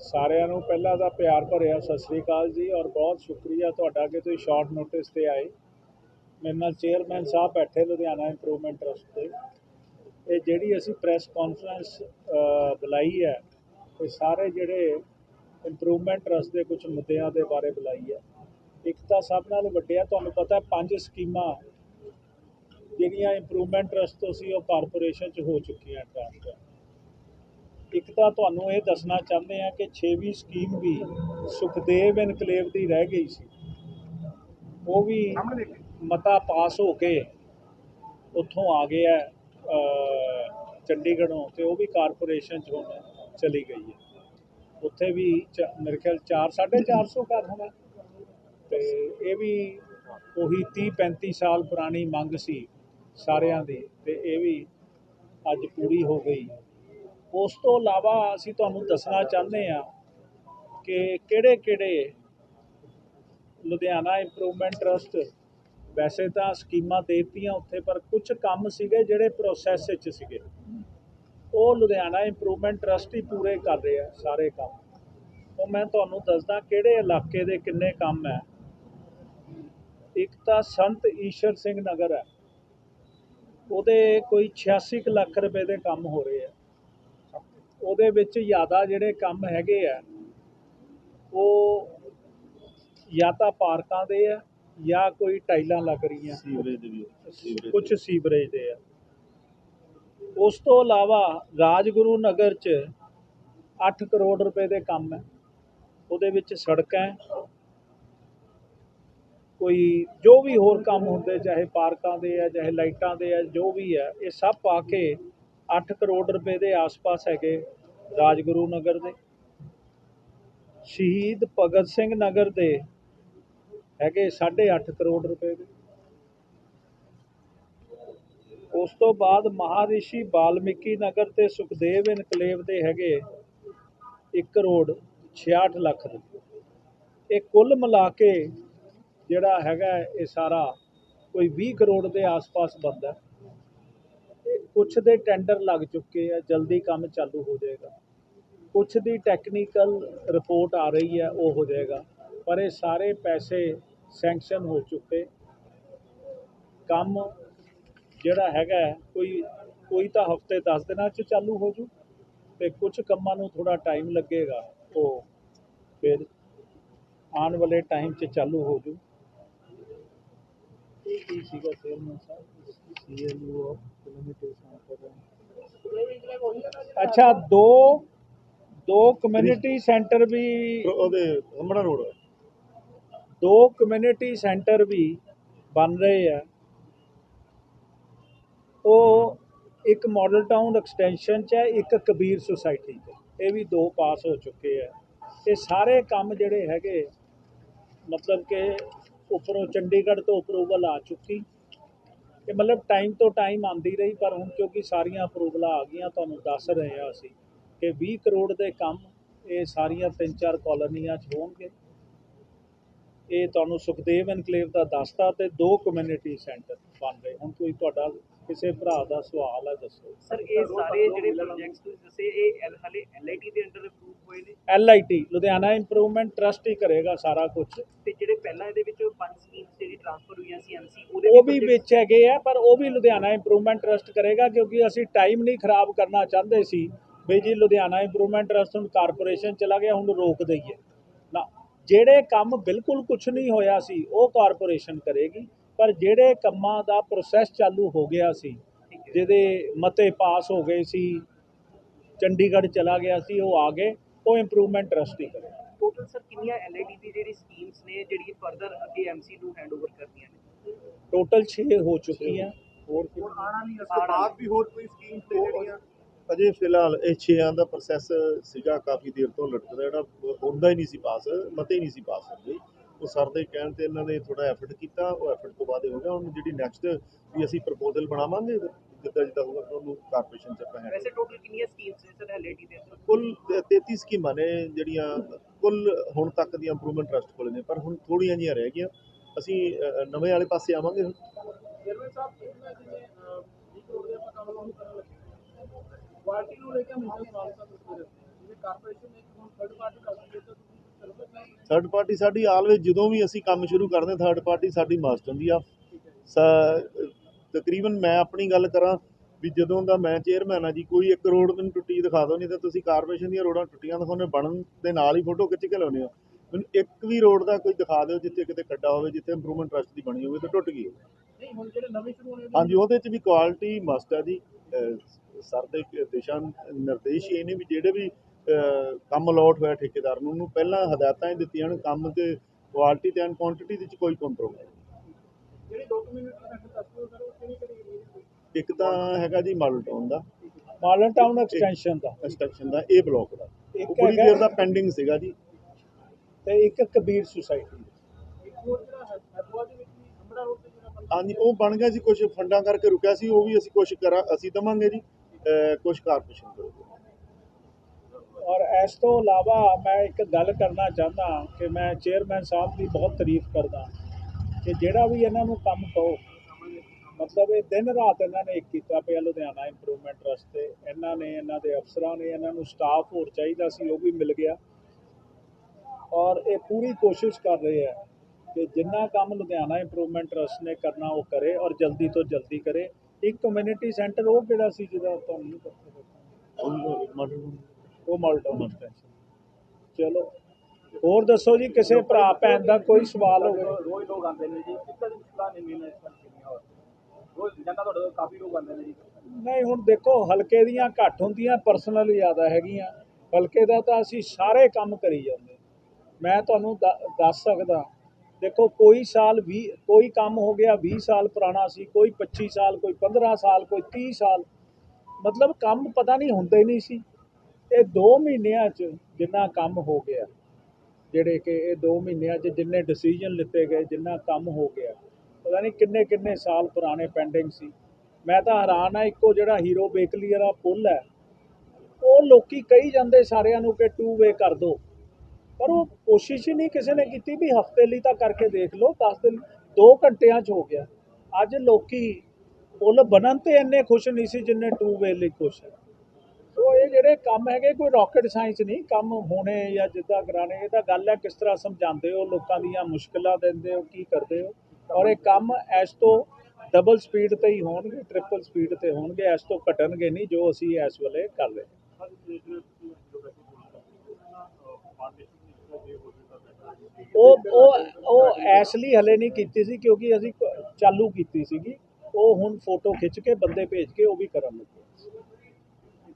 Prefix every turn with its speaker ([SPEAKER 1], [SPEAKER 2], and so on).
[SPEAKER 1] ਸਾਰਿਆਂ ਨੂੰ ਪਹਿਲਾਂ ਤਾਂ ਪਿਆਰ ਭਰਿਆ ਸਤਿ ਸ੍ਰੀ ਅਕਾਲ ਜੀ ਔਰ ਬਹੁਤ ਸ਼ੁਕਰੀਆ ਤੁਹਾਡਾ ਕਿ ਤੁਸੀਂ ਸ਼ਾਰਟ ਨੋਟਿਸ ਤੇ ਆਏ। ਮੇਰੇ ਨਾਲ ਚੇਅਰਮੈਨ ਸਾਹਿਬ ਬੈਠੇ ਲੁਧਿਆਣਾ ਇੰਪਰੂਵਮੈਂਟ ਟਰਸਟ ਦੇ। ਇਹ ਜਿਹੜੀ ਅਸੀਂ ਪ੍ਰੈਸ ਕਾਨਫਰੰਸ ਬੁਲਾਈ ਹੈ, ਇਹ ਸਾਰੇ ਜਿਹੜੇ ਇੰਪਰੂਵਮੈਂਟ ਟਰਸਟ ਦੇ ਕੁਝ ਮੁੱਦਿਆਂ ਦੇ ਬਾਰੇ ਬੁਲਾਈ ਹੈ। ਇੱਕ ਤਾਂ ਸਭ ਨਾਲ ਵੱਡਿਆ, ਤੁਹਾਨੂੰ ਪਤਾ ਹੈ ਪੰਜ ਸਕੀਮਾਂ ਜਿਹੜੀਆਂ ਇੰਪਰੂਵਮੈਂਟ ਟਰਸਟ ਤੋਂ ਸੀ ਉਹ ਕਾਰਪੋਰੇਸ਼ਨ 'ਚ ਹੋ ਚੁੱਕੀਆਂ ਟ੍ਰਾਂਸਫਰ ਇੱਕ ਤਾਂ ਤੁਹਾਨੂੰ ਇਹ ਦੱਸਣਾ ਚਾਹੁੰਦੇ ਆ ਕਿ 6ਵੀਂ ਸਕੀਮ ਵੀ ਸੁਖਦੇਵ ਇਨਕਲੇਵ ਦੀ ਰਹਿ ਗਈ ਸੀ। ਉਹ ਵੀ ਮਤਾ ਪਾਸ ਹੋ ਕੇ ਉੱਥੋਂ ਆ ਗਿਆ ਚੰਡੀਗੜ੍ਹੋਂ ਤੇ ਉਹ ਵੀ ਕਾਰਪੋਰੇਸ਼ਨ 'ਚ ਹੁਣ ਚਲੀ ਗਈ ਹੈ। ਉੱਥੇ ਵੀ ਮੇਰੇ ਖਿਆਲ 4 450 ਘਰ ਹੋਣਾ। ਤੇ ਇਹ ਵੀ ਉਹੀ 30 35 ਸਾਲ ਪੁਰਾਣੀ ਮੰਗ ਸੀ ਸਾਰਿਆਂ ਦੀ ਤੇ ਇਹ ਵੀ ਅੱਜ ਪੂਰੀ ਹੋ ਗਈ। ਉਸ ਤੋਂ ਇਲਾਵਾ ਅਸੀਂ ਤੁਹਾਨੂੰ ਦੱਸਣਾ ਚਾਹੁੰਦੇ ਹਾਂ ਕਿ ਕਿਹੜੇ ਕਿਹੜੇ ਲੁਧਿਆਣਾ ਇੰਪਰੂਵਮੈਂਟ ਟਰਸਟ ਵੈਸੇ ਤਾਂ ਸਕੀਮਾਂ ਦੇ ਦਿੱਤੀਆਂ ਉੱਥੇ, ਪਰ ਕੁਝ ਕੰਮ ਸੀਗੇ ਜਿਹੜੇ ਪ੍ਰੋਸੈਸ ਵਿੱਚ ਸੀਗੇ। ਉਹ ਲੁਧਿਆਣਾ ਇੰਪਰੂਵਮੈਂਟ ਟਰਸਟ ਹੀ ਪੂਰੇ ਕਰ ਰਿਹਾ ਸਾਰੇ ਕੰਮ। ਉਹ ਮੈਂ ਤੁਹਾਨੂੰ ਦੱਸਦਾ ਕਿਹੜੇ ਇਲਾਕੇ ਦੇ ਕਿੰਨੇ ਕੰਮ ਹੈ। ਇੱਕ ਤਾਂ ਸੰਤ ਈਸ਼ਰ ਸਿੰਘ ਨਗਰ ਹੈ। ਉਹਦੇ ਕੋਈ 86 ਕੁ ਲੱਖ ਰੁਪਏ ਦੇ ਕੰਮ ਹੋ ਰਹੇ ਆ। ਉਹਦੇ ਵਿੱਚ ਜ਼ਿਆਦਾ ਜਿਹੜੇ ਕੰਮ ਹੈਗੇ ਆ ਉਹ ਜਾਂ ਤਾਂ ਪਾਰਕਾਂ ਦੇ ਆ ਜਾਂ ਕੋਈ ਟਾਈਲਾਂ ਲੱਗ ਰਹੀਆਂ।
[SPEAKER 2] ਸੀਵਰੇਜ ਦੇ
[SPEAKER 1] ਕੁਝ ਸੀਵਰੇਜ ਦੇ ਆ। ਉਸ ਤੋਂ ਇਲਾਵਾ ਰਾਜਗੁਰੂ ਨਗਰ 'ਚ 8 ਕਰੋੜ ਰੁਪਏ ਦੇ ਕੰਮ ਹੈ। ਉਹਦੇ ਵਿੱਚ ਸੜਕਾਂ ਕੋਈ ਜੋ ਵੀ ਹੋਰ ਕੰਮ ਹੁੰਦੇ ਚਾਹੇ ਪਾਰਕਾਂ ਦੇ ਆ ਚਾਹੇ ਲਾਈਟਾਂ ਦੇ ਆ ਜੋ ਵੀ ਹੈ ਇਹ ਸਭ ਪਾ ਕੇ 8 ਕਰੋੜ ਰੁਪਏ ਦੇ ਆਸ-ਪਾਸ ਹੈਗੇ ਰਾਜਗੁਰੂ ਨਗਰ ਦੇ। ਸ਼ਹੀਦ ਭਗਤ ਸਿੰਘ ਨਗਰ ਦੇ ਹੈਗੇ 8.5 ਕਰੋੜ ਰੁਪਏ ਦੇ। ਉਸ ਤੋਂ ਬਾਅਦ ਮਹਾਰਿਸ਼ੀ ਬਾਲਮੀਕੀ ਨਗਰ ਤੇ ਸੁਖਦੇਵ ਇਨਕਲੇਵ ਦੇ ਹੈਗੇ 1 ਕਰੋੜ 66 ਲੱਖ ਰੁਪਏ ਇਹ ਕੁੱਲ ਮਿਲਾ ਕੇ ਜਿਹੜਾ ਹੈਗਾ ਇਹ ਸਾਰਾ ਕੋਈ 20 ਕਰੋੜ ਦੇ ਆਸ-ਪਾਸ ਬਣਦਾ। ਇਹ ਕੁਛ ਦੇ ਟੈਂਡਰ ਲੱਗ ਚੁੱਕੇ ਆ, ਜਲਦੀ ਕੰਮ ਚਾਲੂ ਹੋ ਜਾਏਗਾ। ਕੁਛ ਦੀ ਟੈਕਨੀਕਲ ਰਿਪੋਰਟ ਆ ਰਹੀ ਹੈ ਉਹ ਹੋ ਜਾਏਗਾ। ਪਰ ਇਹ ਸਾਰੇ ਪੈਸੇ ਸੈਂਕਸ਼ਨ ਹੋ ਚੁੱਕੇ। ਕੰਮ ਜਿਹੜਾ ਹੈਗਾ, ਕੋਈ ਕੋਈ ਤਾਂ ਹਫ਼ਤੇ 10 ਦਿਨਾਂ 'ਚ ਚਾਲੂ ਹੋ ਜੂ ਤੇ ਕੁਝ ਕੰਮਾਂ ਨੂੰ ਥੋੜਾ ਟਾਈਮ ਲੱਗੇਗਾ, ਉਹ ਫਿਰ ਆਉਣ ਵਾਲੇ ਟਾਈਮ 'ਚ ਚਾਲੂ ਹੋ ਜੂ। ਇਹ ਕੀ ਸੀਗਾ ਚੇਅਰਮੈਨ ਸਾਹਿਬ? ਅੱਛਾ ਦੋ ਦੋ ਕਮਿਊਨਿਟੀ ਸੈਂਟਰ ਵੀ
[SPEAKER 2] ਉਹਦੇ ਹਮੜਾ ਰੋਡ
[SPEAKER 1] ਦੋ ਕਮਿਊਨਿਟੀ ਸੈਂਟਰ ਵੀ ਬਣ ਰਹੇ ਆ। ਉਹ ਇੱਕ ਮਾਡਲ ਟਾਊਨ ਐਕਸਟੈਂਸ਼ਨ 'ਚ ਹੈ ਇੱਕ ਕਬੀਰ ਸੁਸਾਇਟੀ 'ਚ। ਇਹ ਵੀ ਦੋ ਪਾਸ ਹੋ ਚੁੱਕੇ ਆ। ਇਹ ਸਾਰੇ ਕੰਮ ਜਿਹੜੇ ਹੈਗੇ ਮਤਲਬ ਕਿ ਉੱਪਰੋਂ ਚੰਡੀਗੜ੍ਹ ਤੋਂ ਅਪਰੂਵਲ ਆ ਚੁੱਕੀ। ਇਹ ਮਤਲਬ ਟਾਈਮ ਤੋਂ ਟਾਈਮ ਆਂਦੀ ਰਹੀ, ਪਰ ਹੁਣ ਕਿਉਂਕਿ ਸਾਰੀਆਂ ਅਪਰੂਵਲਾਂ ਆ ਗਈਆਂ, ਤੁਹਾਨੂੰ ਦੱਸ ਰਹੇ ਆ ਅਸੀਂ ਕਿ 20 ਕਰੋੜ ਦੇ ਕੰਮ ਇਹ ਸਾਰੀਆਂ ਤਿੰਨ ਚਾਰ ਕਾਲੋਨੀਆਂ 'ਚ ਹੋਣਗੇ। ਇਹ ਤੁਹਾਨੂੰ ਸੁਖਦੇਵ ਐਨਕਲੇਵ ਦਾ ਦੱਸਤਾ ਤੇ ਦੋ ਕਮਿਊਨਿਟੀ ਸੈਂਟਰ ਬਣ ਰਹੇ। ਹੁਣ ਕੋਈ ਤੁਹਾਡਾ ਕਿਸੇ ਭਰਾ ਦਾ ਸਵਾਲ ਹੈ ਦੱਸੋ।
[SPEAKER 3] ਸਰ ਇਹ ਸਾਰੇ ਜਿਹੜੇ ਪ੍ਰੋਜੈਕਟਸ ਤੁਸੀਂ ਦੱਸੇ ਇਹ ਐਲ ਹਲੇ ਐਲਆਈਟੀ ਦੇ ਅੰਡਰ ਅਪਰੂਵ ਹੋਏ ਨੇ?
[SPEAKER 1] ਐਲਆਈਟੀ ਲੁਧਿਆਣਾ ਇੰਪਰੂਵਮੈਂਟ ਟਰਸਟ ਹੀ ਕਰੇਗਾ ਸਾਰਾ ਕੁਝ
[SPEAKER 3] ਤੇ ਜਿਹੜੇ ਪਹਿਲਾਂ ਇਹਦੇ ਵਿੱਚ ਪੰਜ ਸਕੀਮਸ ਜਿਹੜੀ ਟ੍ਰਾਂਸਫਰ ਹੋਈਆਂ ਸੀ ਐਮਸੀ ਉਹਦੇ
[SPEAKER 1] ਉਹ ਵੀ ਵਿੱਚ ਹੈਗੇ ਆ ਪਰ ਉਹ ਵੀ ਲੁਧਿਆਣਾ ਇੰਪਰੂਵਮੈਂਟ ਟਰਸਟ ਕਰੇਗਾ ਕਿਉਂਕਿ ਅਸੀਂ ਟਾਈਮ ਨਹੀਂ ਖਰਾਬ ਕਰਨਾ ਚਾਹੁੰਦੇ ਸੀ। ਵੀ ਜੀ ਲੁਧਿਆਣਾ ਇੰਪਰੂਵਮੈਂਟ ਟਰਸਟ ਹੁਣ ਕਾਰਪੋਰੇਸ਼ਨ ਚਲਾ ਗਿਆ ਹੁਣ ਰੋਕ ਦਈਏ। ਨਾ ਜਿਹੜੇ ਕੰਮ ਬਿਲਕੁਲ ਕੁਝ ਨਹੀਂ ਹੋਇਆ ਸੀ ਉਹ ਕਾਰਪੋਰੇਸ਼ਨ ਕਰੇਗੀ। ਪਰ ਜਿਹੜੇ ਕੰਮਾਂ ਦਾ ਪ੍ਰੋਸੈਸ ਚਾਲੂ ਹੋ ਗਿਆ ਸੀ ਜਿਹਦੇ ਮਤੇ ਪਾਸ ਹੋ ਗਏ ਸੀ ਚੰਡੀਗੜ੍ਹ ਚਲਾ ਗਿਆ ਸੀ ਉਹ ਆ ਗਏ ਉਹ ਇੰਪਰੂਵਮੈਂਟ ਟਰਸਟ ਹੀ ਕਰੇਗਾ
[SPEAKER 3] ਟੋਟਲ ਸਰ ਕਿੰਨੀਆਂ ਐਲਆਈਟੀ ਦੀ ਜਿਹੜੀ ਸਕੀਮਸ ਨੇ ਜਿਹੜੀ ਫਰਦਰ ਅੱਗੇ ਐਮਸੀ ਨੂੰ ਹੈਂਡਓਵਰ ਕਰਨੀਆਂ ਨੇ?
[SPEAKER 1] ਟੋਟਲ 6 ਹੋ ਚੁੱਕੀਆਂ। ਹੋਰ
[SPEAKER 4] ਬਾਅਦ ਵੀ ਹੋਰ ਕੋਈ ਸਕੀਮ ਤੇ ਜਿਹੜੀਆਂ?
[SPEAKER 2] ਅਜੇ ਫਿਲਹਾਲ ਇਹ 6ਾਂ ਦਾ ਪ੍ਰੋਸੈਸ ਸੀਗਾ ਕਾਫੀ ਦੇਰ ਤੋਂ ਲਟਕਦਾ ਜਿਹੜਾ ਹੁੰਦਾ ਹੀ ਨਹੀਂ ਸੀ ਪਾਸ ਮਤੇ ਹੀ ਨਹੀਂ ਸੀ ਪਾਸ ਹੁੰਦੇ। ਉਹ ਸਰ ਦੇ ਕਹਿਣ ਤੇ ਇਹਨਾਂ ਨੇ ਥੋੜਾ ਐਫਰਟ ਕੀਤਾ ਉਹ ਐਫਰਟ ਤੋਂ ਬਾਅਦ ਇਹ ਹੋ ਗਿਆ ਹੁਣ ਜਿਹੜੀ ਨੈਕਸਟ ਵੀ ਅਸੀਂ ਪ੍ਰਪੋਜ਼ਲ ਬਣਾਵਾਂਗੇ ਜਿੱਦਾਂ ਜਿੱਦਾਂ ਹੋਊਗਾ ਉਹਨੂੰ ਕਾਰਪੋਰੇਸ਼ਨ ਚ ਆਪਾਂ
[SPEAKER 3] ਵੈਸੇ ਟੋਟਲ ਕਿੰਨੀਆਂ ਸਕੀਮਸ ਨੇ ਸਰ ਐਲਆਈਟੀ ਦੇ ਅੰਦਰ?
[SPEAKER 2] ਕੁੱਲ 33 ਸਕੀਮਾਂ ਨੇ ਜਿਹੜੀਆਂ ਕੁੱਲ ਹੁਣ ਤੱਕ ਦੀਆਂ ਇੰਪਰੂਵਮੈਂਟ ਟਰਸਟ ਕੋਲ ਨੇ ਪਰ ਹੁਣ ਥੋੜੀਆਂ ਜਿਹੀਆਂ ਰਹਿ ਗਈਆਂ। ਅਸੀਂ ਨਵੇਂ ਵਾਲੇ ਪਾਸੇ ਆਵਾਂਗੇ ਹੁਣ।
[SPEAKER 4] ਚੇਅਰਮੈਨ ਸਾਹਿਬ ਇਹਨਾਂ ਜਿਵੇਂ 20 ਕਰੋੜ ਦੇ ਆਪਾਂ ਕੰਮ ਲਾਉਣ ਕਰਨ ਲੱਗੇ ਕੁਆਲਿਟੀ ਨੂੰ ਲੈ ਕੇ ਹਮੇਸ਼ਾ ਸਵਾਲ ਤਾਂ ਕਰਦੇ ਰਹਿੰਦੇ ਜਿਵੇਂ ਕਾਰਪੋਰੇਸ਼ਨ ਨੇ ਹੁਣ ਥਰਡ ਪਾਰਟੀ ਕਰ ਦਿੱਤੀ ਤਾਂ ਤੁਸੀਂ ਕਰੋਗੇ ਨਹੀਂ
[SPEAKER 2] ਥਰਡ ਪਾਰਟੀ ਸਾਡੀ ਆਲਵੇਜ਼ ਜਦੋਂ ਵੀ ਅਸੀਂ ਕੰਮ ਸ਼ੁਰੂ ਕਰਦੇ ਥਰਡ ਪਾਰਟੀ ਸਾਡੀ ਮਸਟ ਹੁੰਦੀ ਆ। ਸ- ਤਕਰੀਬਨ ਮੈਂ ਆਪਣੀ ਗੱਲ ਕਰਾਂ ਵੀ ਜਦੋਂ ਦਾ ਮੈਂ ਚੇਅਰਮੈਨ ਆ ਜੀ ਕੋਈ ਇੱਕ ਰੋਡ ਮੈਨੂੰ ਟੁੱਟੀ ਦਿਖਾ ਦਿਓ ਨਹੀਂ ਤਾਂ ਤੁਸੀਂ ਕਾਰਪੋਰੇਸ਼ਨ ਦੀਆਂ ਰੋਡਾਂ ਟੁੱਟੀਆਂ ਦਿਖਾਉਂਦੇ ਬਣਨ ਦੇ ਨਾਲ ਹੀ ਫੋਟੋ ਖਿੱਚ ਕੇ ਲਾਉਂਦੇ ਹੋ ਮੈਨੂੰ ਇੱਕ ਵੀ ਰੋਡ ਦਾ ਕੋਈ ਦਿਖਾ ਦਿਓ ਜਿੱਥੇ ਕਿਤੇ ਖੱਡਾ ਹੋਵੇ ਜਿੱਥੇ ਇੰਪਰੂਵਮੈਂਟ ਟਰਸਟ ਦੀ ਬਣੀ ਹੋਵੇ ਤਾਂ ਟੁੱਟ ਗਈ।
[SPEAKER 4] ਨਹੀਂ ਹੁਣ ਜਿਹੜੇ ਨਵੇਂ ਸ਼ੁਰੂ ਹੋਣੇ
[SPEAKER 2] ਹਾਂਜੀ ਉਹਦੇ 'ਚ ਵੀ ਕੁਆਲਿਟੀ ਮਸਟ ਹੈ ਜੀ। ਸਰ ਦੇ ਦਿਸ਼ਾ ਨਿਰਦੇਸ਼ ਇਹ ਨੇ ਵੀ ਜਿਹੜੇ ਵੀ ਕੰਮ ਅਲਾਟ ਹੋਇਆ ਠੇਕੇਦਾਰ ਨੂੰ ਉਹਨੂੰ ਪਹਿਲਾਂ ਹਦਾਇਤਾਂ ਹੀ ਦਿੱਤੀਆਂ ਨੇ ਕੰਮ ਤੇ ਕੁਆਲਿਟੀ ਤੇ ਐਂਡ ਕੁਆਂਟੀਟੀ ਦੇ ਵਿੱਚ ਕੋਈ ਕੰਪਰੋਮਾਈਜ਼
[SPEAKER 4] ਜਿਹੜੀ 2 ਕਮਿਊਨਿਟੀ ਸੈਂਟਰ ਦੱਸੋ ਸਰ ਉਹ ਕਿਹੜੀ ਕਿਹੜੀ area ਦੇ ਵਿੱਚ?
[SPEAKER 2] ਇੱਕ ਤਾਂ ਹੈਗਾ ਜੀ ਮਾਡਲ ਟਾਊਨ ਦਾ।
[SPEAKER 1] ਮਾਡਲ ਟਾਊਨ ਐਕਸਟੈਂਸ਼ਨ ਦਾ।
[SPEAKER 2] ਕੰਸਟਰਕਸ਼ਨ ਦਾ ਇਹ ਬਲਾਕ ਦਾ।
[SPEAKER 1] ਇੱਕ
[SPEAKER 2] ਬੜੀ ਦੇਰ ਦਾ ਪੈਂਡਿੰਗ ਸੀਗਾ ਜੀ।
[SPEAKER 1] ਤੇ ਇੱਕ ਕਬੀਰ ਸੁਸਾਇਟੀ
[SPEAKER 4] ਇੱਕ ਹੋਰ ਜਿਹੜਾ ਹੈ ਹੈਦਰਾਬਾਦ ਦੇ ਵਿੱਚ ਵੀ ਅੰਬੜਾ ਰੋਡ ਤੇ ਜਿਹੜਾ ਬਣਦਾ
[SPEAKER 2] ਹਾਂਜੀ ਉਹ ਬਣ ਗਿਆ ਸੀ ਕੁਝ ਫੰਡਾਂ ਕਰਕੇ ਰੁਕਿਆ ਸੀ ਉਹ ਵੀ ਅਸੀਂ ਕੁਝ ਕਰਾਂ ਅਸੀਂ ਦਵਾਂਗੇ ਜੀ। ਕੁਝ ਕਾਰਪੋਰੇਸ਼ਨ ਕਰੂਗੀ
[SPEAKER 1] ਔਰ ਇਸ ਤੋਂ ਇਲਾਵਾ ਮੈਂ ਇੱਕ ਗੱਲ ਕਰਨਾ ਚਾਹੁੰਦਾ ਕਿ ਮੈਂ ਚੇਅਰਮੈਨ ਸਾਹਿਬ ਦੀ ਬਹੁਤ ਤਾਰੀਫ ਕਰਦਾ ਕਿ ਜਿਹੜਾ ਵੀ ਇਹਨਾਂ ਨੂੰ ਕੰਮ ਕਹੋ ਮਤਲਬ ਇਹ ਦਿਨ ਰਾਤ ਇਹਨਾਂ ਨੇ ਇੱਕ ਕੀਤਾ ਪਿਆ ਲੁਧਿਆਣਾ ਇੰਪਰੂਵਮੈਂਟ ਟਰਸਟ ਤੇ ਇਹਨਾਂ ਨੇ, ਇਹਨਾਂ ਦੇ ਅਫਸਰਾਂ ਨੇ, ਇਹਨਾਂ ਨੂੰ ਸਟਾਫ ਹੋਰ ਚਾਹੀਦਾ ਸੀ, ਉਹ ਵੀ ਮਿਲ ਗਿਆ। ਔਰ ਇਹ ਪੂਰੀ ਕੋਸ਼ਿਸ਼ ਕਰ ਰਹੇ ਆ ਕਿ ਜਿੰਨਾ ਕੰਮ ਲੁਧਿਆਣਾ ਇੰਪਰੂਵਮੈਂਟ ਟਰਸਟ ਨੇ ਕਰਨਾ, ਉਹ ਕਰੇ ਔਰ ਜਲਦੀ ਤੋਂ ਜਲਦੀ ਕਰੇ। ਇੱਕ ਕਮਿਊਨਿਟੀ ਸੈਂਟਰ ਉਹ ਕਿਹੜਾ ਸੀ ਜਿਹਦਾ ਤੁਹਾਨੂੰ ਨਹੀਂ ਪਤਾ
[SPEAKER 2] ਉਹ
[SPEAKER 1] ਮਾਲਟਾਊਨ ਐਕਸਟੈਂਸ਼ਨ ਚਲੋ ਹੋਰ ਦੱਸੋ ਜੀ ਕਿਸੇ ਭਰਾ ਭੈਣ ਦਾ ਕੋਈ ਸਵਾਲ ਹੋਵੇ?
[SPEAKER 4] ਰੋਜ਼ ਲੋਕ ਆਉਂਦੇ ਨੇ ਜੀ। ਕਿੱਦਾਂ ਦੀ ਮੁਸ਼ਕਲਾਂ ਨੇ ਮੇਨ ਇਸ ਕਿੰਨੀਆਂ ਹੋਰ। ਰੋਜ਼ ਜਨਤਾ ਤੁਹਾਡੇ ਕੋਲ ਕਾਫੀ ਲੋਕ ਆਉਂਦੇ ਨੇ ਜੀ।
[SPEAKER 1] ਨਹੀਂ ਹੁਣ ਦੇਖੋ ਹਲਕੇ ਦੀਆਂ ਘੱਟ ਹੁੰਦੀਆਂ ਪਰਸਨਲ ਜ਼ਿਆਦਾ ਹੈਗੀਆਂ। ਹਲਕੇ ਦਾ ਤਾਂ ਅਸੀਂ ਸਾਰੇ ਕੰਮ ਕਰੀ ਜਾਂਦੇ। ਮੈਂ ਤੁਹਾਨੂੰ ਦੱਸ ਸਕਦਾ ਦੇਖੋ ਕੋਈ ਸਾਲ 20 ਕੋਈ ਕੰਮ ਹੋ ਗਿਆ 20 ਸਾਲ ਪੁਰਾਣਾ ਸੀ ਕੋਈ 25 ਸਾਲ ਕੋਈ 15 ਸਾਲ ਕੋਈ 30 ਸਾਲ। ਮਤਲਬ ਕੰਮ ਪਤਾ ਨਹੀਂ ਹੁੰਦੇ ਨਹੀਂ ਸੀ। ਇਹ 2 ਮਹੀਨਿਆਂ 'ਚ ਜਿੰਨਾ ਕੰਮ ਹੋ ਗਿਆ, ਜਿਹੜੇ ਕਿ ਇਹ 2 ਮਹੀਨਿਆਂ 'ਚ ਜਿੰਨੇ ਡਿਸੀਜਨ ਲਿੱਤੇ ਗਏ, ਜਿੰਨਾ ਕੰਮ ਹੋ ਗਿਆ, ਪਤਾ ਨਹੀਂ ਕਿੰਨੇ ਕਿੰਨੇ ਸਾਲ ਪੁਰਾਣੇ ਪੈਂਡਿੰਗ ਸੀ। ਮੈਂ ਤਾਂ ਹੈਰਾਨ ਆ, ਇੱਕੋ ਜਿਹੜਾ ਹੀਰੋ ਬੇਕਲੀ ਵਾਲਾ ਪੁੱਲ ਹੈ। ਉਹ ਲੋਕੀ ਕਹੀ ਜਾਂਦੇ ਸਾਰਿਆਂ ਨੂੰ ਕਿ ਟੂ ਵੇ ਕਰ ਦਿਓ ਪਰ ਉਹ ਕੋਸ਼ਿਸ਼ ਹੀ ਨਹੀਂ ਕਿਸੇ ਨੇ ਕੀਤੀ ਵੀ ਹਫ਼ਤੇ ਲਈ ਤਾਂ ਕਰਕੇ ਦੇਖ ਲਓ 10 ਦਿਨ 2 ਘੰਟਿਆਂ 'ਚ ਹੋ ਗਿਆ। ਅੱਜ ਲੋਕੀ ਪੁੱਲ ਬਣਨ ਤੇ ਇੰਨੇ ਖੁਸ਼ ਨਹੀਂ ਸੀ ਜਿੰਨੇ ਟੂ ਵੇ ਲਈ ਖੁਸ਼ ਹੈ। ਸੋ ਇਹ ਜਿਹੜੇ ਕੰਮ ਹੈਗੇ, ਕੋਈ ਰਾਕਟ ਸਾਇੰਸ ਨਹੀਂ, ਕੰਮ ਹੋਣੇ ਜਾਂ ਜਿੱਦਾਂ ਕਰਾਣੇ ਇਹ ਤਾਂ ਗੱਲ ਹੈ ਕਿਸ ਤਰ੍ਹਾਂ ਸਮਝਾਉਂਦੇ ਹੋ, ਲੋਕਾਂ ਦੀਆਂ ਮੁਸ਼ਕਲਾਂ ਦਿੰਦੇ ਹੋ, ਕੀ ਕਰਦੇ ਹੋ? ਔਰ ਇਹ ਕੰਮ ਇਸ ਤੋਂ ਡਬਲ ਸਪੀਡ ਤੇ ਹੀ ਹੋਣਗੇ ਟ੍ਰਿਪਲ ਸਪੀਡ ਤੇ ਹੋਣਗੇ, ਇਸ ਤੋਂ ਘਟਣਗੇ ਨਹੀਂ, ਜੋ ਅਸੀਂ ਇਸ ਵੇਲੇ ਕਰ ਰਹੇ ਉਹ ਉਹ ਉਹ ਇਸ ਲਈ ਹਲੇ ਨਹੀਂ ਕੀਤੀ ਸੀ, ਕਿਉਂਕਿ ਅਸੀਂ ਚਾਲੂ ਕੀਤੀ ਸੀਗੀ। ਉਹ ਹੁਣ ਫੋਟੋ ਖਿੱਚ ਕੇ ਬੰਦੇ ਭੇਜ ਕੇ ਉਹ ਵੀ ਕਰਨ ਲੱਗੇ।